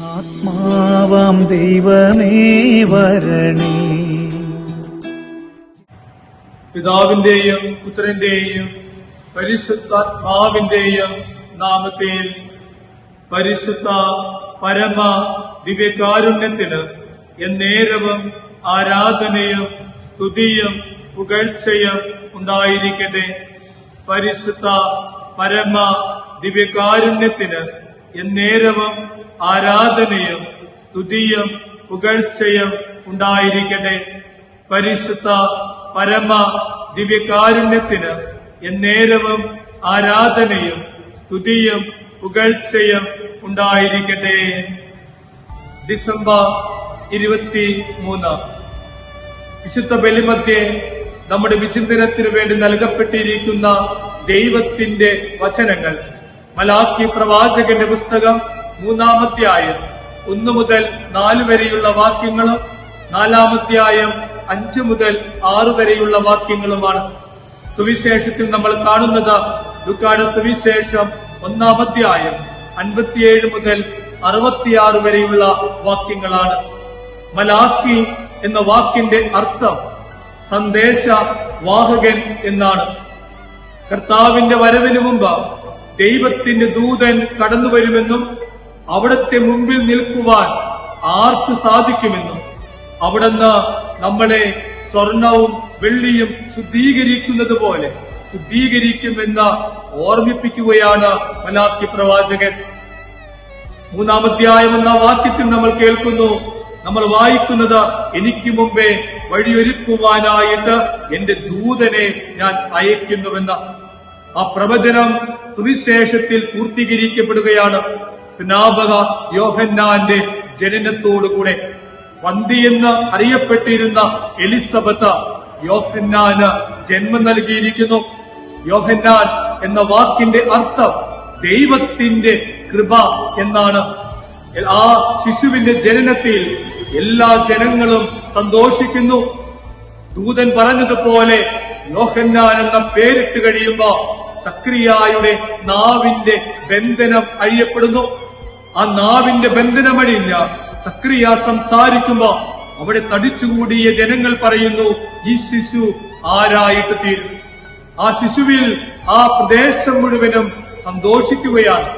ആത്മാവാം ദൈവമേ വരണേ. പിതാവിന്റെയും പുത്രന്റെയും പരിശുദ്ധാത്മാവിന്റെയും നാമത്തിൽ പരിശുദ്ധ പരമ ദിവ്യകാരുണ്യത്തിന് എന്നേരവും ആരാധനയും സ്തുതിയും പുകഴ്ചയും ഉണ്ടായിരിക്കട്ടെ. പരിശുദ്ധ പരമ ദിവ്യകാരുണ്യത്തിന് എന്നേരവും ആരാധനയും സ്തുതിയും പുകഴ്ചയും ഉണ്ടായിരിക്കട്ടെ. പരിശുദ്ധ പരമ ദിവ്യകാരുണ്യത്തിന് എന്നേരവും ആരാധനയും സ്തുതിയും പുകഴ്ചയും ഉണ്ടായിരിക്കട്ടെ. ഡിസംബർ ഇരുപത്തി മൂന്ന് വിശുദ്ധ ബലിമധ്യേ നമ്മുടെ വിചിന്തനത്തിനു വേണ്ടി നൽകപ്പെട്ടിരിക്കുന്ന ദൈവത്തിന്റെ വചനങ്ങൾ മലാക്കി പ്രവാചകന്റെ പുസ്തകം മൂന്നാമധ്യായം. ഒന്നു മുതൽ നാല് വരെയുള്ള വാക്യങ്ങളും നാലാമധ്യായം അഞ്ചു മുതൽ ആറ് വരെയുള്ള വാക്യങ്ങളുമാണ്. സുവിശേഷത്തിൽ നമ്മൾ കാണുന്നത് ലുക്കാട് സുവിശേഷം ഒന്നാമധ്യായം അൻപത്തിയേഴ് മുതൽ അറുപത്തിയാറ് വരെയുള്ള വാക്യങ്ങളാണ്. മലാക്കി എന്ന വാക്കിന്റെ അർത്ഥം സന്ദേശ വാഹകൻ എന്നാണ്. കർത്താവിന്റെ വരവിന് മുമ്പ് ദൈവത്തിന്റെ ദൂതൻ കടന്നു വരുമെന്നും അവിടത്തെ മുമ്പിൽ നിൽക്കുവാൻ ആർക്ക് സാധിക്കുമെന്നും അവിടുന്ന് നമ്മളെ സ്വർണവും വെള്ളിയും ശുദ്ധീകരിക്കുന്നത് പോലെ ശുദ്ധീകരിക്കുമെന്ന് ഓർമ്മിപ്പിക്കുകയാണ് മലാക്കി പ്രവാചകൻ. മൂന്നാമധ്യായം എന്ന വാക്യത്തിൽ നമ്മൾ കേൾക്കുന്നു നമ്മൾ വായിക്കുന്നത് എനിക്ക് മുമ്പേ വഴിയൊരുക്കുവാനായിട്ട് എന്റെ ദൂതനെ ഞാൻ അയക്കുന്നുവെന്ന്. ആ പ്രവചനം സുവിശേഷത്തിൽ പൂർത്തീകരിക്കപ്പെടുകയാണ്. സ്നാപക യോഹന്നാന്റെ ജനനത്തോടുകൂടെ വന്തിയെന്ന് അറിയപ്പെട്ടിരുന്ന എലിസബത്ത് യോഹന്നാന് ജന്മം നൽകിയിരിക്കുന്നു. യോഹന്നാൻ എന്ന വാക്കിന്റെ അർത്ഥം ദൈവത്തിന്റെ കൃപ എന്നാണ്. ആ ശിശുവിന്റെ ജനനത്തിൽ എല്ലാ ജനങ്ങളും സന്തോഷിക്കുന്നു. ദൂതൻ പറഞ്ഞതുപോലെ യോഹന്നാൻ എന്ന പേരിട്ട് കഴിയുമ്പോ സക്രിയായുടെ നാവിന്റെ ബന്ധനം അഴിയപ്പെടുന്നു. ആ നാവിന്റെ ബന്ധനം അഴിയില്ല സക്രിയ സംസാരിക്കുമ്പോ അവിടെ തടിച്ചുകൂടിയ ജനങ്ങൾ പറയുന്നു ഈ ശിശു ആരായിട്ട് തീരും? ആ ശിശുവിൽ ആ പ്രദേശം മുഴുവനും സന്തോഷിക്കുകയാണ്.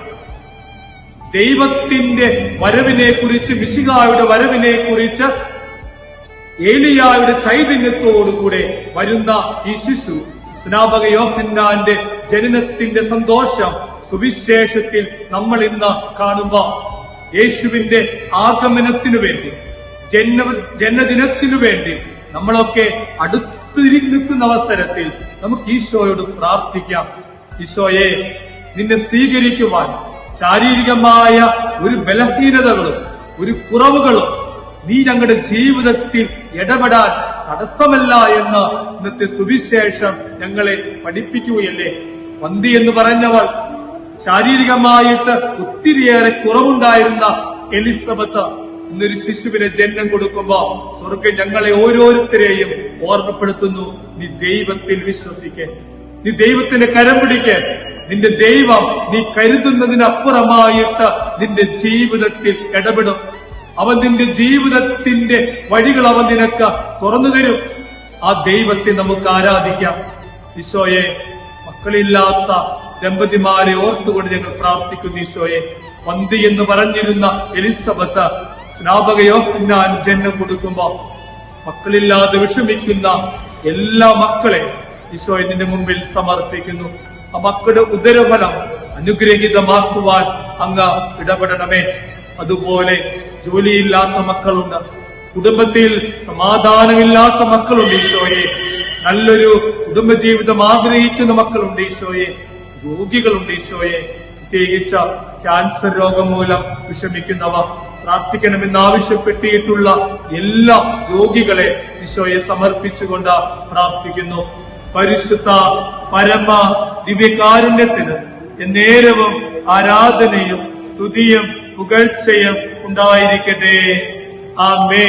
ദൈവത്തിന്റെ വരവിനെ കുറിച്ച് മിശികായുടെ വരവിനെ കുറിച്ച് ഏലിയായുടെ ചൈതന്യത്തോടുകൂടെ വരുന്ന ഈ ശിശു സ്നാപക യോഹന്നാന്റെ ജനനത്തിന്റെ സന്തോഷം സുവിശേഷത്തിൽ നമ്മൾ ഇന്ന് കാണുക. യേശുവിന്റെ ആഗമനത്തിനു വേണ്ടി ജന്മ ജന്മദിനത്തിനു വേണ്ടി നമ്മളൊക്കെ അടുത്തിരിക്കുന്ന അവസരത്തിൽ നമുക്ക് ഈശോയോട് പ്രാർത്ഥിക്കാം. ഈശോയെ നിന്നെ സ്വീകരിക്കുവാൻ ശാരീരികമായ ഒരു ബലഹീനതകളും ഒരു കുറവുകളും നീ ഞങ്ങളുടെ ജീവിതത്തിൽ ഇടപെടാൻ തടസ്സമല്ല എന്ന് ഇന്നത്തെ സുവിശേഷം ഞങ്ങളെ പഠിപ്പിക്കുകയല്ലേ? വന്തി എന്ന് പറഞ്ഞവൾ ശാരീരികമായിട്ട് ഒത്തിരിയേറെ കുറവുണ്ടായിരുന്ന എലിസബത്ത് ഇന്നൊരു ശിശുവിനെ ജന്മം കൊടുക്കുമ്പോ സ്വർഗം ഞങ്ങളെ ഓരോരുത്തരെയും ഓർമ്മപ്പെടുത്തുന്നു. നീ ദൈവത്തിൽ വിശ്വസിക്കെ. നീ ദൈവത്തിന്റെ കരം പിടിക്കെ. നിന്റെ ദൈവം നീ കരുതുന്നതിനപ്പുറമായിട്ട് നിന്റെ ജീവിതത്തിൽ ഇടപെടും. അവൻ നിന്റെ ജീവിതത്തിന്റെ വഴികൾ അവൻ നിനക്ക് തുറന്നു തരും. ആ ദൈവത്തെ നമുക്ക് ആരാധിക്കാം. ഈശോയെ മക്കളില്ലാത്ത ദമ്പതിമാരെ ഓർത്തുകൊണ്ട് ഞങ്ങൾ പ്രാർത്ഥിക്കുന്നു ഈശോയെ. പന്തി എന്ന് പറഞ്ഞിരുന്ന എലിസബത്ത് സ്നാപകയോ ഞാൻ ജന്മം കൊടുക്കുമ്പോ മക്കളില്ലാതെ വിഷമിക്കുന്ന എല്ലാ മക്കളെ ഈശോയെ നിന്റെ മുമ്പിൽ സമർപ്പിക്കുന്നു. ആ മക്കളുടെ ഉദരഫലം അനുഗ്രഹീതമാക്കുവാൻ അങ്ങ് ഇടപെടണമേ. അതുപോലെ ജോലിയില്ലാത്ത മക്കളുണ്ട്. കുടുംബത്തിൽ സമാധാനമില്ലാത്ത മക്കളുണ്ട് ഈശോയെ. നല്ലൊരു കുടുംബജീവിതം ആഗ്രഹിക്കുന്ന മക്കളുണ്ട് ഈശോയെ രോഗികളുണ്ട് ഈശോയെ. പ്രത്യേകിച്ച ക്യാൻസർ രോഗം മൂലം വിഷമിക്കുന്നവ പ്രാർത്ഥിക്കണമെന്ന് ആവശ്യപ്പെട്ടിട്ടുള്ള എല്ലാ രോഗികളെ ഈശോയെ സമർപ്പിച്ചുകൊണ്ട് പ്രാർത്ഥിക്കുന്നു. പരിശുദ്ധ പരമ ദിവ്യകാരുണ്യത്തിന് നേരവും ആരാധനയും സ്തുതിയും പുകഴ്ചയും ഉണ്ടായിരിക്കട്ടെ. ആമേ